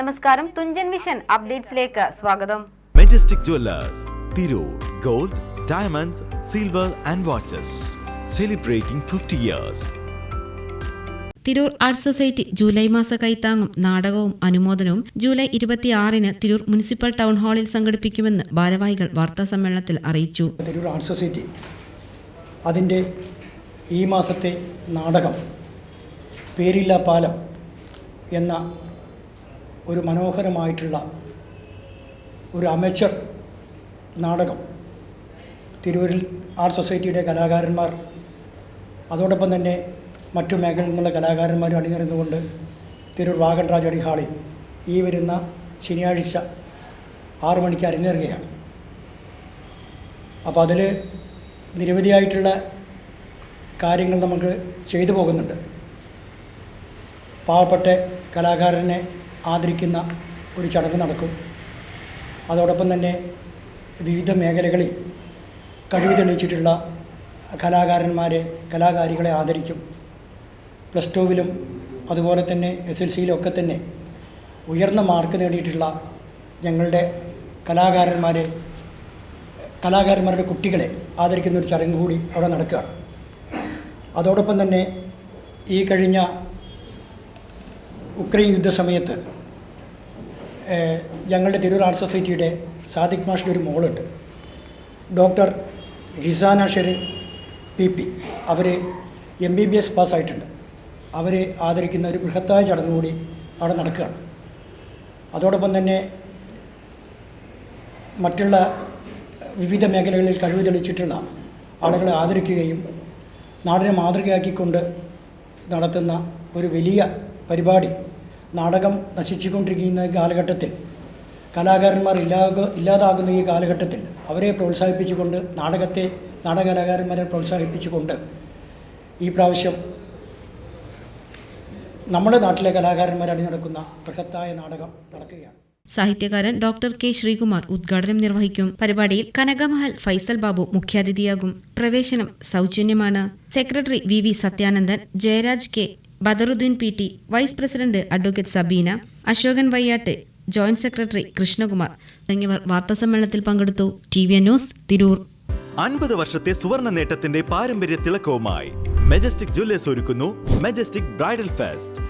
നമസ്കാരം. തുഞ്ചൻ വിഷൻ അപ്ഡേറ്റ്സിലേക്ക് സ്വാഗതം. Majestic Jewellers Tirur gold diamonds silver and watches celebrating fifty years Tirur Arts Society July മാസ കൈത്താങ്ങും നാടകവും അനുമോദനവും ജൂലൈ ഇരുപത്തിയാറിന് തിരൂർ മുനിസിപ്പൽ ടൗൺ ഹാളിൽ സംഘടിപ്പിക്കുമെന്ന് ഭാരവാഹികൾ വാർത്താ സമ്മേളനത്തിൽ അറിയിച്ചു. തിരൂർ ആർട്സ് സൊസൈറ്റി അതിന്റെ ഈ മാസത്തെ നാടകം പേരില്ല പാലം എന്ന ഒരു മനോഹരമായിട്ടുള്ള ഒരു അമേച്ചർ നാടകം. തിരൂരിൽ ആർട്ട് സൊസൈറ്റിയുടെ കലാകാരന്മാർ അതോടൊപ്പം തന്നെ മറ്റു മേഖലയിൽ നിന്നുള്ള കലാകാരന്മാരും അണിനിരന്നുകൊണ്ട് തിരൂർ വാഗൺരാജ് രാജ് അടി ഈ വരുന്ന ശനിയാഴ്ച ആറു മണിക്ക് അരങ്ങേറുകയാണ്. അപ്പോൾ അതിൽ നിരവധിയായിട്ടുള്ള കാര്യങ്ങൾ നമുക്ക് ചെയ്തു പോകുന്നുണ്ട്. പാവപ്പെട്ട കലാകാരനെ ആദരിക്കുന്ന ഒരു ചടങ്ങ് നടക്കും. അതോടൊപ്പം തന്നെ വിവിധ മേഖലകളിൽ കഴിവ് തെളിയിച്ചിട്ടുള്ള കലാകാരന്മാരെ കലാകാരികളെ ആദരിക്കും. പ്ലസ് ടുവിലും അതുപോലെ തന്നെ എസ് എൽ സിയിലും ഒക്കെ തന്നെ ഉയർന്ന മാർക്ക് നേടിയിട്ടുള്ള ഞങ്ങളുടെ കലാകാരന്മാരെ കലാകാരന്മാരുടെ കുട്ടികളെ ആദരിക്കുന്ന ഒരു ചടങ്ങ് കൂടി അവിടെ നടക്കുകയാണ്. അതോടൊപ്പം തന്നെ ഈ കഴിഞ്ഞ ഉക്രൈൻ യുദ്ധസമയത്ത് സമയത്ത് ഞങ്ങളുടെ തിരൂർ ആർട്ട് സൊസൈറ്റിയുടെ സാദിഖ് മാഷിന്റെ ഒരു മോളുണ്ട്. Doctor Hisana Sherin P P. അവർ എം ബി ബി എസ് പാസ്സായിട്ടുണ്ട്. അവരെ ആദരിക്കുന്ന ഒരു ബൃഹത്തായ ചടങ്ങ് കൂടി അവിടെ നടക്കുകയാണ്. അതോടൊപ്പം തന്നെ മറ്റുള്ള വിവിധ മേഖലകളിൽ കഴിവ് തെളിയിച്ചിട്ടുള്ള ആളുകളെ ആദരിക്കുകയും നാടിനെ മാതൃകയാക്കിക്കൊണ്ട് നടത്തുന്ന ഒരു വലിയ പരിപാടി നാടകം നശിച്ചുകൊണ്ടിരിക്കുന്ന കാലഘട്ടത്തിൽ കലാകാരന്മാർ ഇല്ലാ ഇല്ലാതാകുന്ന ഈ കാലഘട്ടത്തിൽ അവരെ പ്രോത്സാഹിപ്പിച്ചുകൊണ്ട് നാടകത്തെ നാടകകലാകാരന്മാരെ പ്രോത്സാഹിപ്പിച്ചുകൊണ്ട് ഈ പ്രാവശ്യം നമ്മുടെ നാട്ടിലെ കലാകാരന്മാർ അണിനടക്കുന്ന ബൃഹത്തായ നാടകം നടക്കുകയാണ്. സാഹിത്യകാരൻ ഡോക്ടർ കെ. ശ്രീകുമാർ ഉദ്ഘാടനം നിർവഹിക്കും. പരിപാടിയിൽ കനകമഹൽ ഫൈസൽ ബാബു മുഖ്യാതിഥിയാകും. പ്രവേശനം സൗജന്യമാണ്. Secretary V V Sathyanandan Jayaraj K. Badaruddin P T vice president advocate Sabeena Ashokan Vayyat joint secretary Krishnakumar തുടങ്ങിയവർ വാർത്താസമ്മേളനത്തിൽ പങ്കെടുത്തു. T V news Tirur. അൻപത് വർഷത്തെ സുവർണ നേട്ടത്തിന്റെ പാരമ്പര്യ തിളക്കവുമായി മെജസ്റ്റിക് ജ്വല്ലേഴ്സ് ഒരുക്കുന്നു Majestic bridal fest.